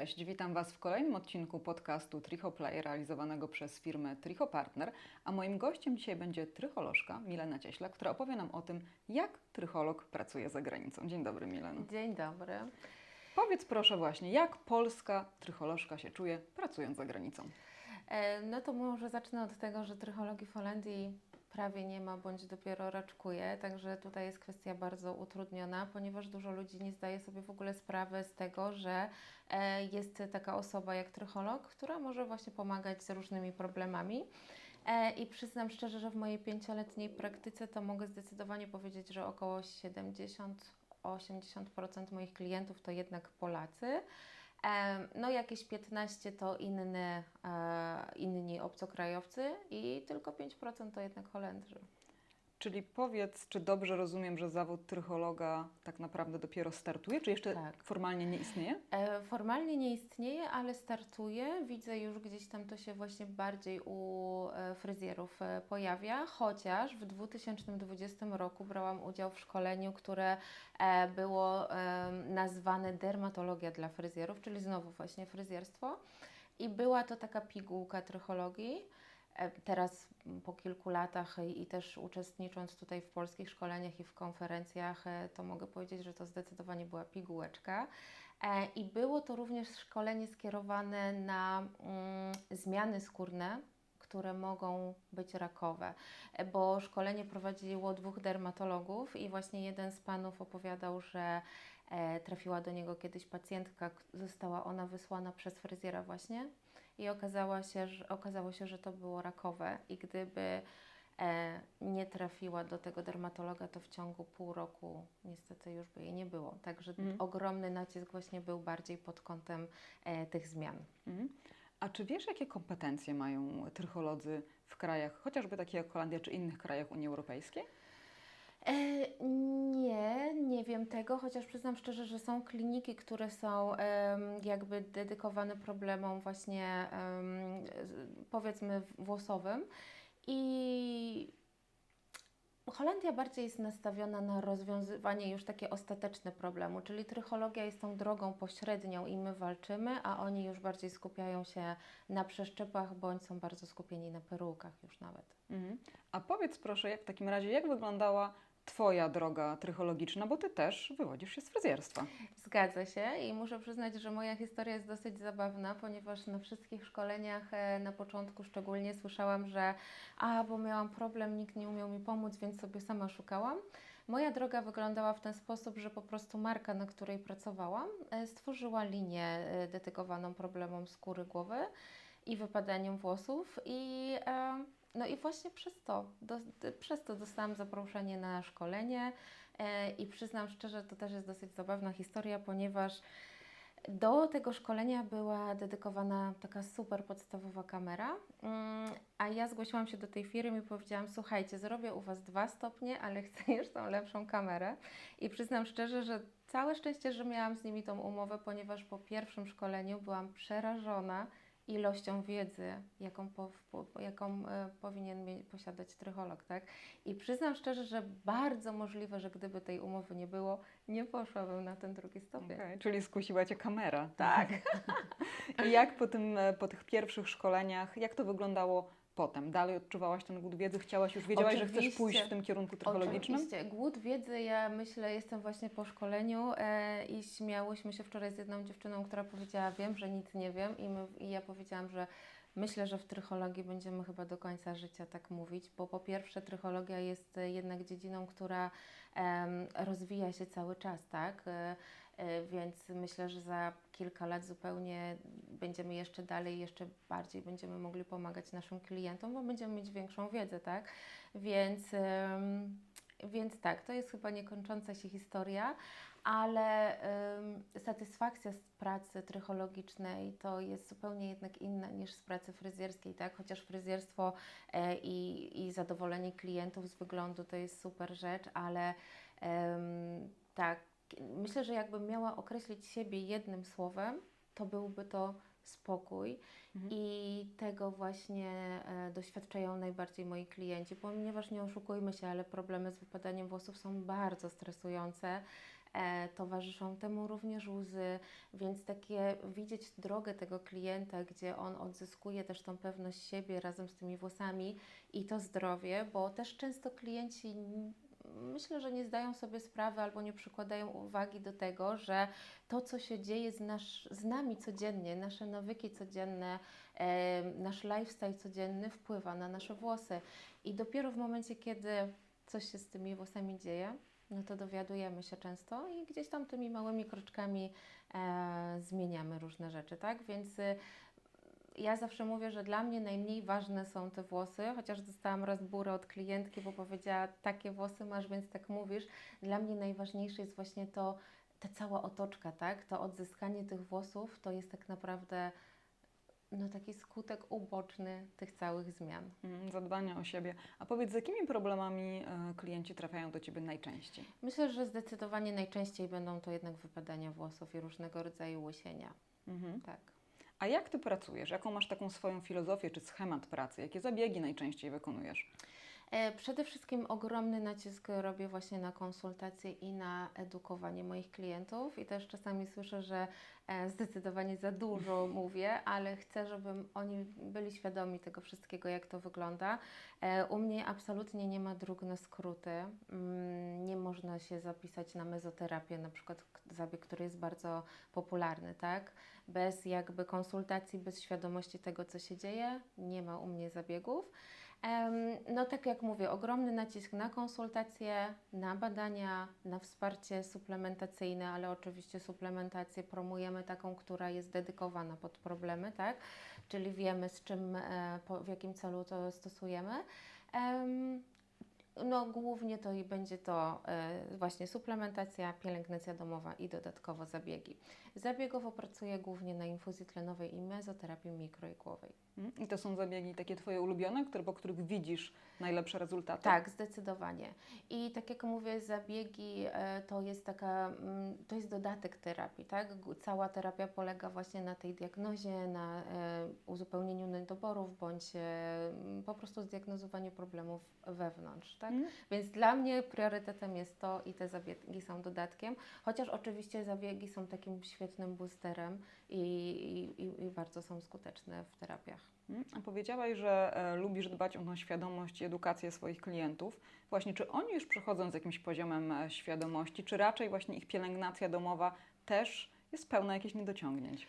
Cześć, witam Was w kolejnym odcinku podcastu Trichoplay realizowanego przez firmę Tricho Partner, a moim gościem dzisiaj będzie trycholożka Milena Cieśla, która opowie nam o tym, jak trycholog pracuje za granicą. Dzień dobry Mileno. Dzień dobry. Powiedz proszę właśnie, jak polska trycholożka się czuje pracując za granicą? E, No to może zacznę od tego, że trychologii w Holandii prawie nie ma, bądź dopiero raczkuje, także tutaj jest kwestia bardzo utrudniona, ponieważ dużo ludzi nie zdaje sobie w ogóle sprawy z tego, że e, jest taka osoba jak trycholog, która może właśnie pomagać z różnymi problemami. E, I przyznam szczerze, że w mojej pięcioletniej praktyce to mogę zdecydowanie powiedzieć, że około 70-80% moich klientów to jednak Polacy. No jakieś 15 to inne, inni obcokrajowcy i tylko 5% to jednak Holendrzy. Czyli powiedz, czy dobrze rozumiem, że zawód trychologa tak naprawdę dopiero startuje, czy jeszcze Tak. formalnie nie istnieje? E, Formalnie nie istnieje, ale startuje. Widzę już gdzieś tam to się właśnie bardziej u e, fryzjerów e, pojawia, chociaż w 2020 roku brałam udział w szkoleniu, które e, było nazwane dermatologia dla fryzjerów, czyli znowu właśnie fryzjerstwo. I była to taka pigułka trychologii. E, Teraz po kilku latach i, też uczestnicząc tutaj w polskich szkoleniach i w konferencjach, e, to mogę powiedzieć, że to zdecydowanie była pigułeczka. E, I było to również szkolenie skierowane na mm, zmiany skórne, które mogą być rakowe, bo szkolenie prowadziło dwóch dermatologów i właśnie jeden z panów opowiadał, że trafiła do niego kiedyś pacjentka, została ona wysłana przez fryzjera właśnie i okazała się, że, okazało się, że to było rakowe i gdyby e, nie trafiła do tego dermatologa, to w ciągu pół roku niestety już by jej nie było. Także Mhm. ogromny nacisk właśnie był bardziej pod kątem e, tych zmian. Mhm. A czy wiesz, jakie kompetencje mają trycholodzy w krajach, chociażby takich jak Holandia, czy innych krajach Unii Europejskiej? E, nie, nie wiem tego, chociaż przyznam szczerze, że są kliniki, które są jakby dedykowane problemom właśnie powiedzmy włosowym i Holandia bardziej jest nastawiona na rozwiązywanie już takie ostateczne problemu, czyli trychologia jest tą drogą pośrednią i my walczymy, a oni już bardziej skupiają się na przeszczepach bądź są bardzo skupieni na perukach już nawet. Mhm. A powiedz proszę, jak w takim razie, jak wyglądała Twoja droga trychologiczna, bo Ty też wywodzisz się z fryzjerstwa. Zgadza się i muszę przyznać, że moja historia jest dosyć zabawna, ponieważ na wszystkich szkoleniach e, na początku szczególnie słyszałam, że a, bo miałam problem, nikt nie umiał mi pomóc, więc sobie sama szukałam. Moja droga wyglądała w ten sposób, że po prostu marka, na której pracowałam, e, stworzyła linię e, dedykowaną problemom skóry głowy i wypadaniom włosów i no i właśnie przez to, do, przez to dostałam zaproszenie na szkolenie e, i przyznam szczerze, to też jest dosyć zabawna historia, ponieważ do tego szkolenia była dedykowana taka super podstawowa kamera, mm, a ja zgłosiłam się do tej firmy i powiedziałam, słuchajcie, zrobię u Was dwa stopnie, ale chcę już tą lepszą kamerę. I przyznam szczerze, że całe szczęście, że miałam z nimi tą umowę, ponieważ po pierwszym szkoleniu byłam przerażona ilością wiedzy, jaką, po, po, jaką e, powinien mie- posiadać trycholog, tak? I przyznam szczerze, że bardzo możliwe, że gdyby tej umowy nie było, nie poszłabym na ten drugi stopień. Okej, Czyli skusiła Cię kamera. Tak. I jak po, tym, e, po tych pierwszych szkoleniach, jak to wyglądało potem? Dalej odczuwałaś ten głód wiedzy? Chciałaś już, wiedziałaś, że chcesz Oczywiście. pójść w tym kierunku trychologicznym? Oczywiście. Głód wiedzy, ja myślę, jestem właśnie po szkoleniu e, i śmiałyśmy się wczoraj z jedną dziewczyną, która powiedziała, wiem, że nic nie wiem i, my, i ja powiedziałam, że myślę, że w trychologii będziemy chyba do końca życia tak mówić, bo po pierwsze trychologia jest e, jednak dziedziną, która em, rozwija się cały czas, tak? E, więc myślę, że za kilka lat zupełnie będziemy jeszcze dalej, jeszcze bardziej będziemy mogli pomagać naszym klientom, bo będziemy mieć większą wiedzę, tak? Więc, więc tak, to jest chyba niekończąca się historia, ale satysfakcja z pracy trychologicznej to jest zupełnie jednak inna niż z pracy fryzjerskiej, tak? Chociaż fryzjerstwo e, i, i zadowolenie klientów z wyglądu to jest super rzecz, ale tak, myślę, że jakbym miała określić siebie jednym słowem, to byłby to spokój Mhm. i tego właśnie e, doświadczają najbardziej moi klienci, ponieważ nie oszukujmy się, ale problemy z wypadaniem włosów są bardzo stresujące E, towarzyszą temu również łzy, więc takie widzieć drogę tego klienta, gdzie on odzyskuje też tą pewność siebie razem z tymi włosami i to zdrowie, bo też często klienci myślę, że nie zdają sobie sprawy albo nie przykładają uwagi do tego, że to, co się dzieje z, nasz, z nami codziennie, nasze nawyki codzienne, e, nasz lifestyle codzienny wpływa na nasze włosy. I dopiero w momencie, kiedy coś się z tymi włosami dzieje, no to dowiadujemy się często i gdzieś tam tymi małymi kroczkami e, zmieniamy różne rzeczy, tak? Więc ja zawsze mówię, że dla mnie najmniej ważne są te włosy, chociaż dostałam raz burę od klientki, bo powiedziała, takie włosy masz, więc tak mówisz. Dla mnie najważniejsze jest właśnie to, ta cała otoczka, tak? To odzyskanie tych włosów to jest tak naprawdę no, taki skutek uboczny tych całych zmian. Mm, Zadbania o siebie. A powiedz, z jakimi problemami e, klienci trafiają do Ciebie najczęściej? Myślę, że zdecydowanie najczęściej będą to jednak wypadania włosów i różnego rodzaju łysienia. Mhm. Tak. A jak Ty pracujesz? Jaką masz taką swoją filozofię czy schemat pracy? Jakie zabiegi najczęściej wykonujesz? E, Przede wszystkim ogromny nacisk robię właśnie na konsultacje i na edukowanie moich klientów i też czasami słyszę, że e, zdecydowanie za dużo mówię, ale chcę, żeby oni byli świadomi tego wszystkiego, jak to wygląda. E, U mnie absolutnie nie ma dróg na skróty. Mm, Nie można się zapisać na mezoterapię, na przykład zabieg, który jest bardzo popularny, tak? Bez jakby konsultacji, bez świadomości tego, co się dzieje, nie ma u mnie zabiegów. No tak jak mówię, ogromny nacisk na konsultacje, na badania, na wsparcie suplementacyjne, ale oczywiście suplementację promujemy taką, która jest dedykowana pod problemy, tak? Czyli wiemy z czym, e, w jakim celu to stosujemy. No głównie to i będzie to e, właśnie suplementacja, pielęgnacja domowa i dodatkowo zabiegi. Zabiegowo pracuję głównie na infuzji tlenowej i mezoterapii mikroigłowej. Mm? I to są zabiegi takie Twoje ulubione, które, po których widzisz najlepsze rezultaty? Tak, zdecydowanie. I tak jak mówię, zabiegi e, to jest taka, mm, to jest dodatek terapii, tak? Cała terapia polega właśnie na tej diagnozie, na e, uzupełnieniu niedoborów bądź po prostu zdiagnozowaniu problemów wewnątrz, tak? Mm? Więc dla mnie priorytetem jest to i te zabiegi są dodatkiem, chociaż oczywiście zabiegi są takim świetnym boosterem i, i, i- bardzo są skuteczne w terapiach. Mm? A powiedziałaś, że e, lubisz dbać o tą świadomość i edukację swoich klientów. Właśnie, czy oni już przechodzą z jakimś poziomem e, świadomości, czy raczej właśnie ich pielęgnacja domowa też jest pełna jakichś niedociągnięć?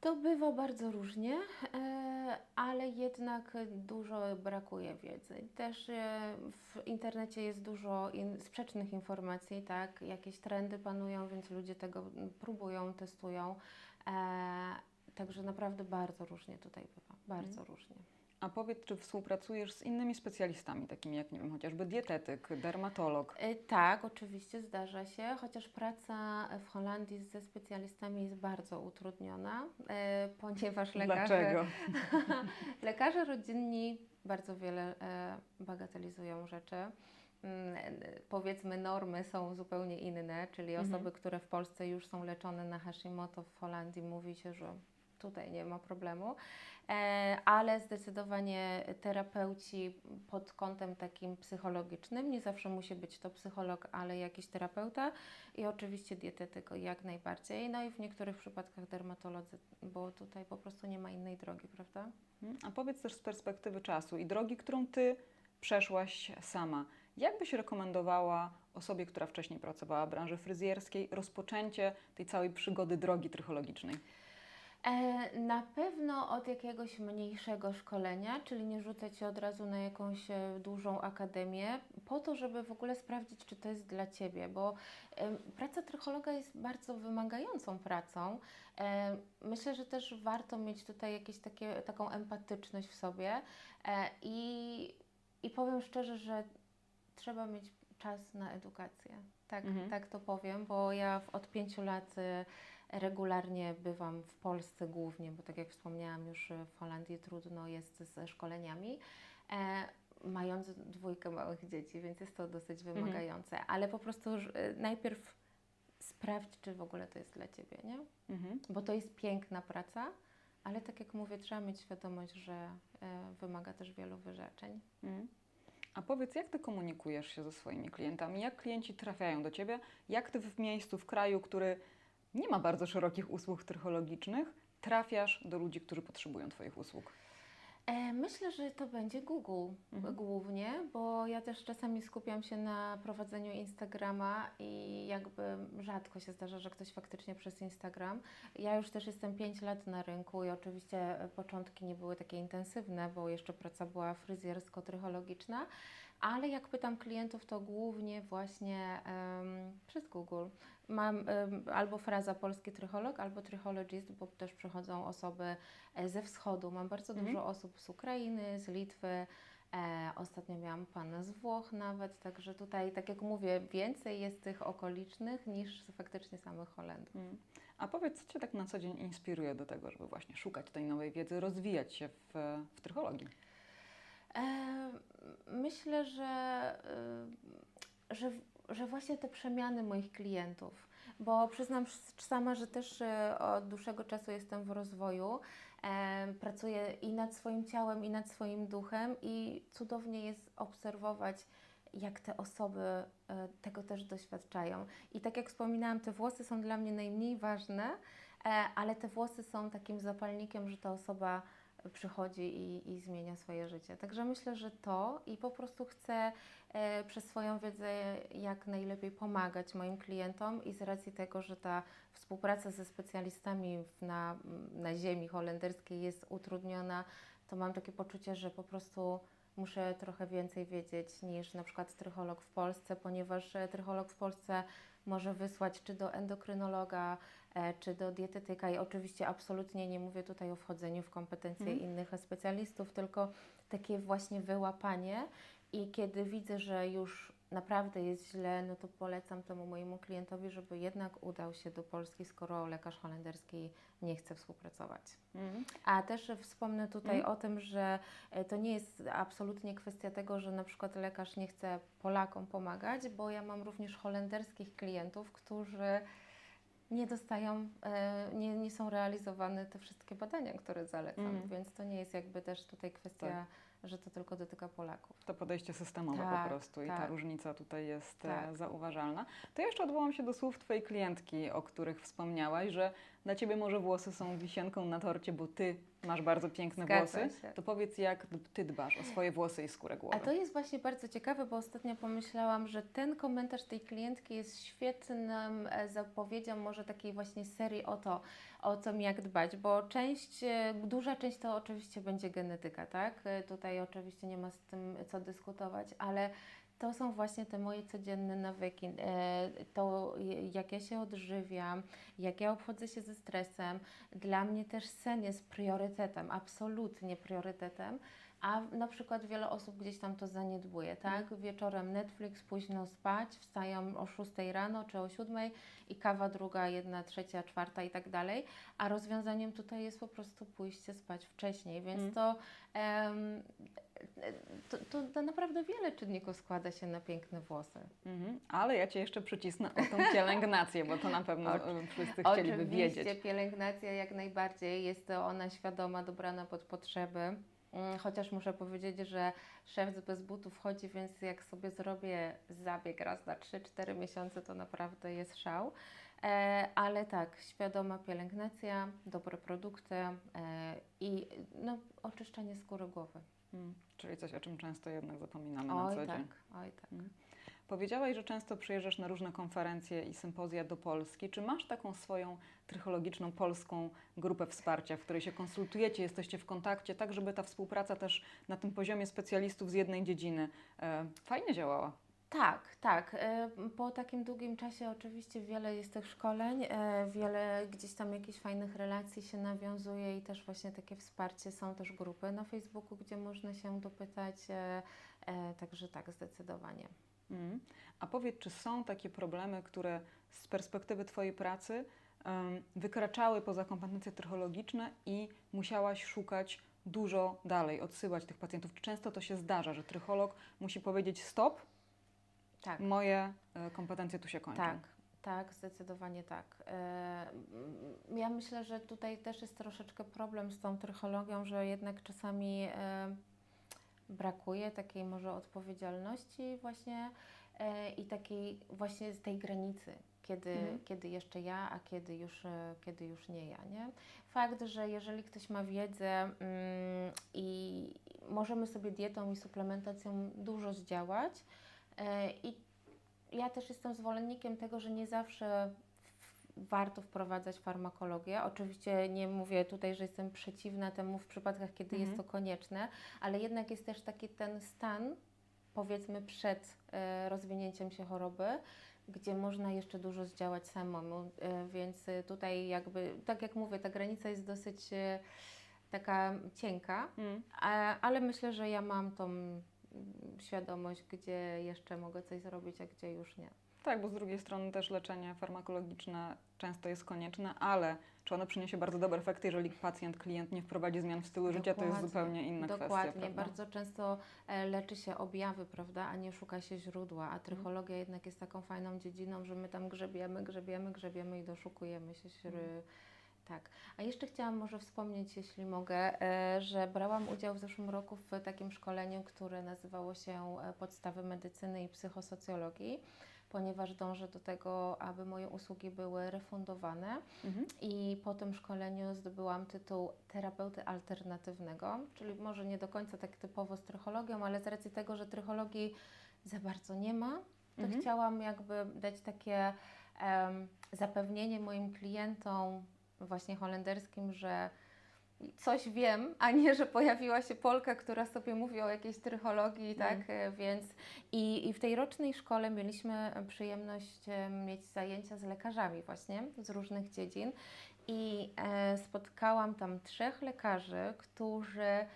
To bywa bardzo różnie, e, ale jednak dużo brakuje wiedzy. Też e, w internecie jest dużo sprzecznych informacji, tak? Jakieś trendy panują, więc ludzie tego próbują, testują. E, Także naprawdę bardzo różnie tutaj bywa, bardzo różnie. A powiedz, czy współpracujesz z innymi specjalistami, takimi jak, nie wiem, chociażby dietetyk, dermatolog? E, Tak, oczywiście zdarza się, chociaż praca w Holandii ze specjalistami jest bardzo utrudniona, e, ponieważ lekarze, Dlaczego? lekarze rodzinni bardzo wiele e, bagatelizują rzeczy. Mm, Powiedzmy, normy są zupełnie inne, czyli Mhm. osoby, które w Polsce już są leczone na Hashimoto, w Holandii mówi się, że tutaj nie ma problemu, e, ale zdecydowanie terapeuci pod kątem takim psychologicznym, nie zawsze musi być to psycholog, ale jakiś terapeuta i oczywiście dietetyk jak najbardziej, no i w niektórych przypadkach dermatolodzy, bo tutaj po prostu nie ma innej drogi, prawda? Mm, A powiedz też z perspektywy czasu i drogi, którą Ty przeszłaś sama. Jak byś rekomendowała osobie, która wcześniej pracowała w branży fryzjerskiej, rozpoczęcie tej całej przygody drogi trychologicznej? E, na pewno od jakiegoś mniejszego szkolenia, czyli nie rzucać się od razu na jakąś e, dużą akademię, po to, żeby w ogóle sprawdzić, czy to jest dla Ciebie, bo em, praca trychologa jest bardzo wymagającą pracą. E, myślę, że też warto mieć tutaj jakieś takie, taką empatyczność w sobie e, i, i powiem szczerze, że trzeba mieć czas na edukację. Tak, Mhm. tak to powiem, bo ja od pięciu lat e, regularnie bywam w Polsce głównie, bo tak jak wspomniałam już e, w Holandii trudno jest ze szkoleniami. E, mając dwójkę małych dzieci, więc jest to dosyć wymagające, ale po prostu e, najpierw sprawdź, czy w ogóle to jest dla Ciebie, nie? Mhm. Bo to jest piękna praca, ale tak jak mówię, trzeba mieć świadomość, że e, wymaga też wielu wyrzeczeń. Mm. A powiedz, jak ty komunikujesz się ze swoimi klientami? Jak klienci trafiają do ciebie? Jak ty w miejscu, w kraju, który nie ma bardzo szerokich usług trychologicznych, trafiasz do ludzi, którzy potrzebują Twoich usług? E, Myślę, że to będzie Google Mhm. głównie, bo ja też czasami skupiam się na prowadzeniu Instagrama i jakby rzadko się zdarza, że ktoś faktycznie przez Instagram. Ja już też jestem 5 lat na rynku i oczywiście początki nie były takie intensywne, bo jeszcze praca była fryzjersko-trychologiczna, ale jak pytam klientów, to głównie właśnie em, przez Google. Mam em, albo fraza polski trycholog, albo trychologist, bo też przychodzą osoby e, ze wschodu. Mam bardzo Mhm. dużo osób z Ukrainy, z Litwy. E, ostatnio miałam pana z Włoch nawet, także tutaj, tak jak mówię, więcej jest tych okolicznych niż faktycznie samych Holendrów. Mm. A powiedz, co Cię tak na co dzień inspiruje do tego, żeby właśnie szukać tej nowej wiedzy, rozwijać się w, w trychologii? E, myślę, że, że, że właśnie te przemiany moich klientów, bo przyznam sama, że też y, od dłuższego czasu jestem w rozwoju. E, pracuję i nad swoim ciałem, i nad swoim duchem, i cudownie jest obserwować, jak te osoby e, tego też doświadczają. I tak jak wspominałam, te włosy są dla mnie najmniej ważne, e, ale te włosy są takim zapalnikiem, że ta osoba przychodzi i, i zmienia swoje życie. Także myślę, że to i po prostu chcę e, przez swoją wiedzę jak najlepiej pomagać moim klientom i z racji tego, że ta współpraca ze specjalistami na, na ziemi holenderskiej jest utrudniona, to mam takie poczucie, że po prostu muszę trochę więcej wiedzieć niż na przykład trycholog w Polsce, ponieważ trycholog w Polsce może wysłać czy do endokrynologa, e, czy do dietetyka i oczywiście absolutnie nie mówię tutaj o wchodzeniu w kompetencje Mhm. innych specjalistów, tylko takie właśnie wyłapanie i kiedy widzę, że już naprawdę jest źle, no to polecam temu mojemu klientowi, żeby jednak udał się do Polski, skoro lekarz holenderski nie chce współpracować. Mm. A też wspomnę tutaj Mhm. o tym, że e, to nie jest absolutnie kwestia tego, że na przykład lekarz nie chce Polakom pomagać, bo ja mam również holenderskich klientów, którzy nie dostają, e, nie, nie są realizowane te wszystkie badania, które zalecam, Mhm. więc to nie jest jakby też tutaj kwestia, Tak. Że to tylko dotyka Polaków. To podejście systemowe Tak, po prostu i ta tak. różnica tutaj jest e, Tak. zauważalna. To jeszcze odwołam się do słów Twojej klientki, o których wspomniałaś, że dla Ciebie może włosy są wisienką na torcie, bo Ty masz bardzo piękne Zgadza włosy. się. To powiedz, jak Ty dbasz o swoje włosy i skórę głowy? A to jest właśnie bardzo ciekawe, bo ostatnio pomyślałam, że ten komentarz tej klientki jest świetnym e, zapowiedzią może takiej właśnie serii o to, o co mi jak dbać, bo część, e, duża część to oczywiście będzie genetyka, tak? E, Tutaj oczywiście nie ma z tym co dyskutować, ale to są właśnie te moje codzienne nawyki, e, to jak ja się odżywiam, jak ja obchodzę się ze stresem. Dla mnie też sen jest priorytetem, absolutnie priorytetem. A na przykład wiele osób gdzieś tam to zaniedbuje, tak? Wieczorem Netflix, późno spać, wstają o 6 rano czy o 7 i kawa druga, jedna, trzecia, czwarta i tak dalej. A rozwiązaniem tutaj jest po prostu pójście spać wcześniej, więc Mm. to, em, to, to, naprawdę wiele czynników składa się na piękne włosy. Mhm. Ale ja Cię jeszcze przycisnę o tą pielęgnację, bo to na pewno Oczy- wszyscy chcieliby Oczywiście wiedzieć. pielęgnacja jak najbardziej, jest to ona świadoma, dobrana pod potrzeby. Mm, Chociaż muszę powiedzieć, że szef bez butów chodzi, więc jak sobie zrobię zabieg raz na 3-4 miesiące, to naprawdę jest szał. E, ale tak, świadoma pielęgnacja, dobre produkty e, i no, oczyszczanie skóry głowy. Mm. Czyli coś, o czym często jednak zapominamy na Oj co tak, dzień. oj tak. Powiedziałaś, że często przyjeżdżasz na różne konferencje i sympozja do Polski. Czy masz taką swoją trychologiczną polską grupę wsparcia, w której się konsultujecie, jesteście w kontakcie, tak żeby ta współpraca też na tym poziomie specjalistów z jednej dziedziny e, fajnie działała? Tak, tak. E, Po takim długim czasie oczywiście wiele jest tych szkoleń, e, wiele gdzieś tam jakichś fajnych relacji się nawiązuje i też właśnie takie wsparcie. Są też grupy na Facebooku, gdzie można się dopytać, także tak, zdecydowanie. Mm. A powiedz, czy są takie problemy, które z perspektywy Twojej pracy em, wykraczały poza kompetencje trychologiczne i musiałaś szukać dużo dalej, odsyłać tych pacjentów? Czy często to się zdarza, że trycholog musi powiedzieć stop, Tak. moje e, kompetencje tu się kończą? Tak, tak, zdecydowanie tak. E, Ja myślę, że tutaj też jest troszeczkę problem z tą trychologią, że jednak czasami e, brakuje takiej może odpowiedzialności właśnie e, i takiej właśnie z tej granicy, kiedy, Mhm. kiedy jeszcze ja, a kiedy już, e, kiedy już nie ja, nie? Fakt, że jeżeli ktoś ma wiedzę mm, i możemy sobie dietą i suplementacją dużo zdziałać e, i ja też jestem zwolennikiem tego, że nie zawsze warto wprowadzać farmakologię. Oczywiście nie mówię tutaj, że jestem przeciwna temu w przypadkach, kiedy Mhm. jest to konieczne, ale jednak jest też taki ten stan, powiedzmy przed e, rozwinięciem się choroby, gdzie można jeszcze dużo zdziałać samemu, e, więc tutaj jakby, tak jak mówię, ta granica jest dosyć e, taka cienka, Mm. a, ale myślę, że ja mam tą świadomość, gdzie jeszcze mogę coś zrobić, a gdzie już nie. Tak, bo z drugiej strony też leczenie farmakologiczne często jest konieczne, ale czy ono przyniesie bardzo dobre efekty, jeżeli pacjent, klient nie wprowadzi zmian w stylu życia, to jest Dokładnie. zupełnie inna Dokładnie, kwestia. prawda? bardzo często e, leczy się objawy, prawda, a nie szuka się źródła, a trychologia jednak jest taką fajną dziedziną, że my tam grzebiemy, grzebiemy, grzebiemy i doszukujemy się Mhm. Tak. A jeszcze chciałam może wspomnieć, jeśli mogę, e, że brałam udział w zeszłym roku w takim szkoleniu, które nazywało się e, Podstawy medycyny i psychosocjologii, ponieważ dążę do tego, aby moje usługi były refundowane. Mhm. I po tym szkoleniu zdobyłam tytuł terapeuty alternatywnego, czyli może nie do końca tak typowo z trychologią, ale z racji tego, że trychologii za bardzo nie ma, to Mhm. chciałam jakby dać takie em, zapewnienie moim klientom właśnie holenderskim, że coś wiem, a nie, że pojawiła się Polka, która sobie mówi o jakiejś trychologii, tak, E, więc i, i w tej rocznej szkole mieliśmy przyjemność e, mieć zajęcia z lekarzami właśnie z różnych dziedzin. I e, spotkałam tam trzech lekarzy, którzy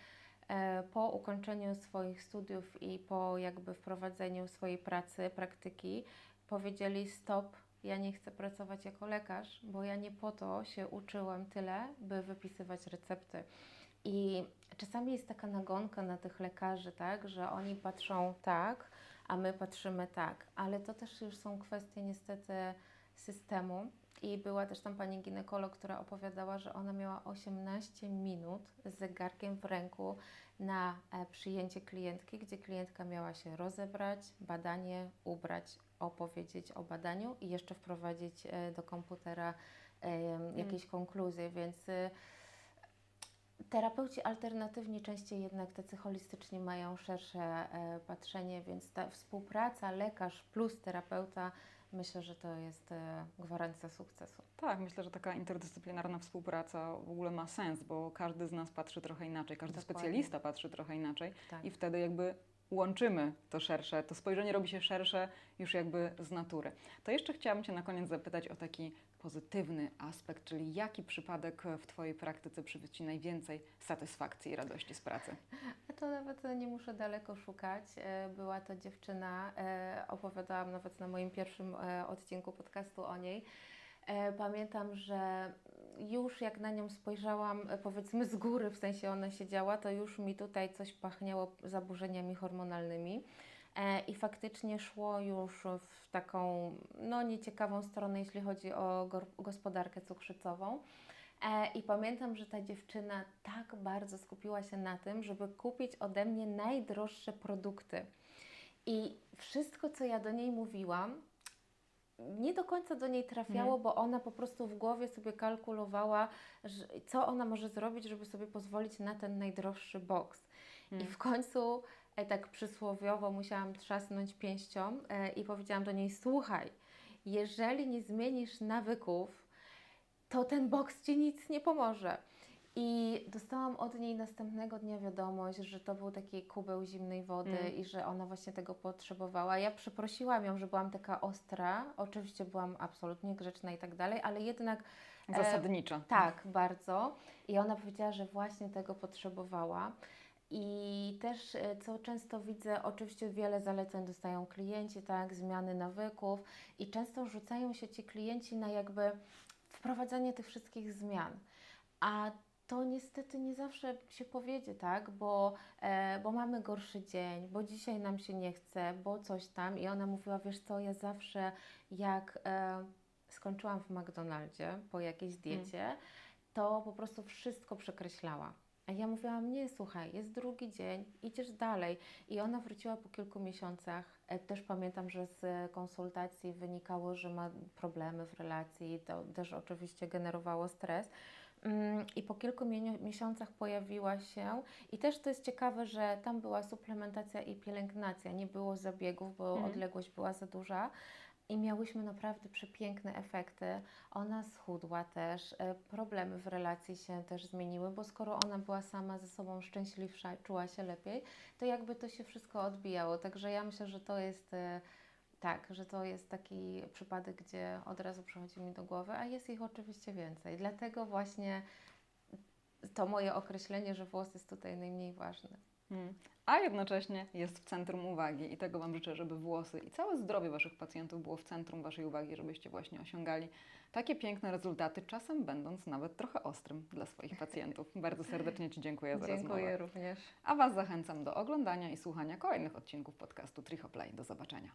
e, po ukończeniu swoich studiów i po jakby wprowadzeniu swojej pracy, praktyki powiedzieli stop, ja nie chcę pracować jako lekarz, bo ja nie po to się uczyłam tyle, by wypisywać recepty. I czasami jest taka nagonka na tych lekarzy, tak, że oni patrzą tak, a my patrzymy tak, ale to też już są kwestie niestety systemu. I była też tam pani ginekolog, która opowiadała, że ona miała 18 minut z zegarkiem w ręku na e, przyjęcie klientki, gdzie klientka miała się rozebrać, badanie, ubrać, opowiedzieć o badaniu i jeszcze wprowadzić e, do komputera e, jakieś konkluzje, więc e, Terapeuci alternatywni częściej jednak tacy holistycznie mają szersze patrzenie, więc ta współpraca lekarz plus terapeuta myślę, że to jest gwarancja sukcesu. Tak, myślę, że taka interdyscyplinarna współpraca w ogóle ma sens, bo każdy z nas patrzy trochę inaczej, każdy Dokładnie. specjalista patrzy trochę inaczej Tak. i wtedy jakby łączymy to szersze, to spojrzenie robi się szersze już jakby z natury. To jeszcze chciałabym Cię na koniec zapytać o taki pozytywny aspekt, czyli jaki przypadek w Twojej praktyce przywiózł Ci najwięcej satysfakcji i radości z pracy? To nawet nie muszę daleko szukać. E, Była to dziewczyna, e, opowiadałam nawet na moim pierwszym e, odcinku podcastu o niej. Pamiętam, że już jak na nią spojrzałam, e, powiedzmy z góry, w sensie ona siedziała, to już mi tutaj coś pachniało zaburzeniami hormonalnymi. E, I faktycznie szło już w taką no, nieciekawą stronę, jeśli chodzi o gospodarkę cukrzycową. E, I pamiętam, że ta dziewczyna tak bardzo skupiła się na tym, żeby kupić ode mnie najdroższe produkty. I wszystko, co ja do niej mówiłam, nie do końca do niej trafiało, bo ona po prostu w głowie sobie kalkulowała, że, co ona może zrobić, żeby sobie pozwolić na ten najdroższy boks. I Mm. w końcu e, tak przysłowiowo musiałam trzasnąć pięścią e, i powiedziałam do niej: Słuchaj, jeżeli nie zmienisz nawyków, to ten boks ci nic nie pomoże. I dostałam od niej następnego dnia wiadomość, że to był taki kubeł zimnej wody Mm. i że ona właśnie tego potrzebowała. Ja przeprosiłam ją, że byłam taka ostra. Oczywiście byłam absolutnie grzeczna i tak dalej, ale jednak e, Zasadnicza. tak, bardzo. I ona powiedziała, że właśnie tego potrzebowała. I też, e, co często widzę, oczywiście wiele zaleceń dostają klienci, tak, zmiany nawyków i często rzucają się ci klienci na jakby wprowadzanie tych wszystkich zmian. A to niestety nie zawsze się powiedzie, tak, bo, e, bo mamy gorszy dzień, bo dzisiaj nam się nie chce, bo coś tam. I ona mówiła, wiesz co, ja zawsze jak e, skończyłam w McDonaldzie po jakiejś diecie, to po prostu wszystko przekreślała. A ja mówiłam, nie, słuchaj, jest drugi dzień, idziesz dalej. I ona wróciła po kilku miesiącach. E, Też pamiętam, że z konsultacji wynikało, że ma problemy w relacji. To też oczywiście generowało stres. Mm, I po kilku miesiącach pojawiła się, i też to jest ciekawe, że tam była suplementacja i pielęgnacja, nie było zabiegów, bo Mhm. odległość była za duża. I miałyśmy naprawdę przepiękne efekty. Ona schudła też, e, problemy w relacji się też zmieniły, bo skoro ona była sama ze sobą szczęśliwsza, czuła się lepiej, to jakby to się wszystko odbijało. Także ja myślę, że to jest e, tak, że to jest taki przypadek, gdzie od razu przychodzi mi do głowy, a jest ich oczywiście więcej. Dlatego właśnie to moje określenie, że włos jest tutaj najmniej ważny. Mm. A jednocześnie jest w centrum uwagi i tego Wam życzę, żeby włosy i całe zdrowie Waszych pacjentów było w centrum Waszej uwagi, żebyście właśnie osiągali takie piękne rezultaty, czasem będąc nawet trochę ostrym dla swoich pacjentów. Bardzo serdecznie Ci dziękuję za Dziękuję rozmowę. również. A Was zachęcam do oglądania i słuchania kolejnych odcinków podcastu Trichoplay. Do zobaczenia.